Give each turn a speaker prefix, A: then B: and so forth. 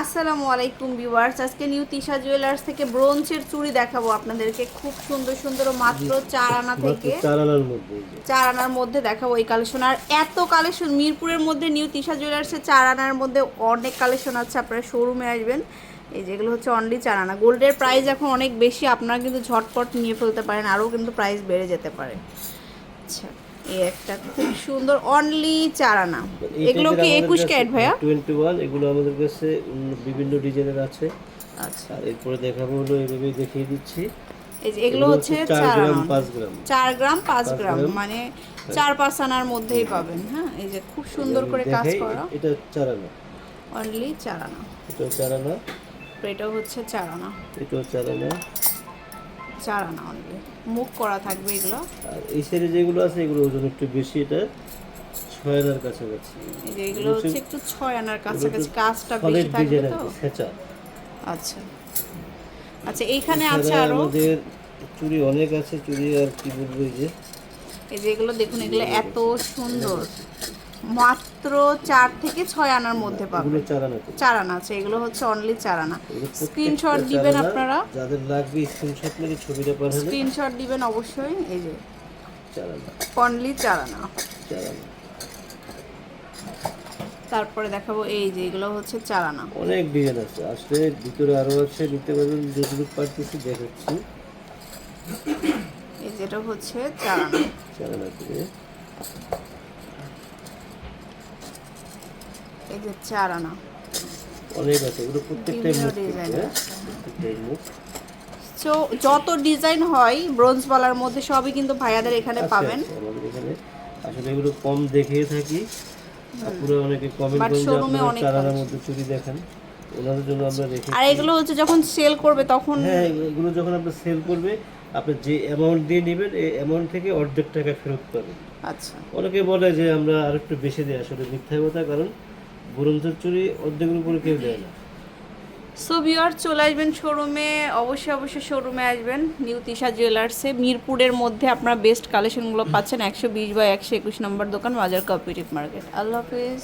A: আসসালামু আলাইকুম ভিউয়ার্স আজকে নিউ তিশা জুয়েলার্স থেকে ব্রোঞ্জের চুড়ি দেখাবো আপনাদেরকে। খুব সুন্দর সুন্দর মাত্র চার আনা থেকে
B: চার আনার মধ্যে
A: দেখাবো এই কালেকশন। আর এত কালেকশন মিরপুরের মধ্যে নিউ তিশা জুয়েলার্সের চার আনার মধ্যে অনেক কালেকশন আছে আপনারা শোরুমে আসবেন। এই যেগুলো হচ্ছে অনলি চার আনা। গোল্ডের প্রাইস এখন অনেক বেশি আপনারা কিন্তু ঝটপট নিয়ে ফেলতে পারেন আরও কিন্তু প্রাইস বেড়ে যেতে পারে। আচ্ছা। এই একটা খুব সুন্দর অনলি চার আনা এগুলো কি একুশ ক্যারেট ভাইয়া?
B: 21 এগুলো আমাদের কাছে বিভিন্ন ডিজাইনের আছে।
A: আচ্ছা।
B: এরপরে দেখাবো হলো এইভাবে দেখিয়ে দিচ্ছি।
A: এই যে এগুলো হচ্ছে
B: চার গ্রাম পাঁচ গ্রাম।
A: চার গ্রাম পাঁচ গ্রাম
B: গ্রাম।
A: মানে চার পাঁচ আনার মধ্যেই পাবেন হ্যাঁ? এই যে খুব সুন্দর করে কাজ করা।
B: এটা চার আনা
A: অনলি চার আনা
B: এটা চার আনা
A: এটাও হচ্ছে চার আনা
B: এটাও চার আনা
A: চার আনা অনলি মুখ করা থাকবে এগুলো।
B: আর এই সাইডে যেগুলো আছে এগুলো ওজন একটু বেশি এটা ছয় আনার কাছাকাছি।
A: এই যে এগুলো হচ্ছে একটু ছয় আনার কাছাকাছি কাজটা বেশি থাকবে তো? আচ্ছা। আচ্ছা এইখানে আছে আরও?
B: আমাদের চুড়ি অনেক আছে চুড়ি আর কি বলব এই যে?
A: এই যে এগুলো দেখুন এগুলো এত সুন্দর। মাত্র চার থেকে ছয় আনার মধ্যে পাবেন
B: চার আনা।
A: আছে এগুলো হচ্ছে অনলি চার আনা। স্ক্রিনশট দিবেন আপনারা।
B: যাদের লাগবে স্ক্রিনশট মেরে ছবিটা
A: স্ক্রিনশট দিবেন অবশ্যই এই যে। অনলি চার আনা। তারপরে দেখাবো এই যে এগুলো হচ্ছে চার আনা।
B: অনেক ডিজাইন আছে। আসলে ভিতরে আরও আছে নিতে পারবেন যতটুকু পারতেছি দেখাচ্ছি।
A: এই যেটা হচ্ছে চার আনা।
B: চার আনা করে
A: এই যে চার আনা
B: অনেক আছে এগুলো প্রত্যেকটাই মুখ
A: তো যত ডিজাইন হয় ব্রোঞ্জ বলার মধ্যে সবই কিন্তু ভাইয়াদের এখানে পাবেন।
B: এখানে। আসলে এগুলো কম দেখিয়ে থাকি। পুরো অনেকে কমেন্ট করেন চার আনার মধ্যে চুরি দেখান। ওনাদের জন্য আমরা রেখে
A: আর এগুলো হচ্ছে যখন সেল করবে তখন
B: হ্যাঁ এগুলো যখন আপনার সেল করবে আপনি যে অ্যামাউন্ট দিয়ে নেবেন এই অ্যামাউন্ট থেকে অর্ধেক টাকা ফেরত পাবেন।
A: আচ্ছা।
B: অনেকে বলে যে আমরা আর একটু বেশি দিই আসলে মিথ্যা কথা কারণ চুরি অর্ধেকের উপরে কেউ দেয় না।
A: সো ভিউয়ার চলে আসবেন শোরুমে অবশ্যই অবশ্যই শোরুমে আসবেন। নিউ তিশা জুয়েলার্সে মিরপুরের মধ্যে আপনারা বেস্ট কালেকশনগুলো পাচ্ছেন একশো বিশ বা একশো একুশ নম্বর দোকান বাজার কোঅপারেটিভ মার্কেট আল্লাহ হাফিজ।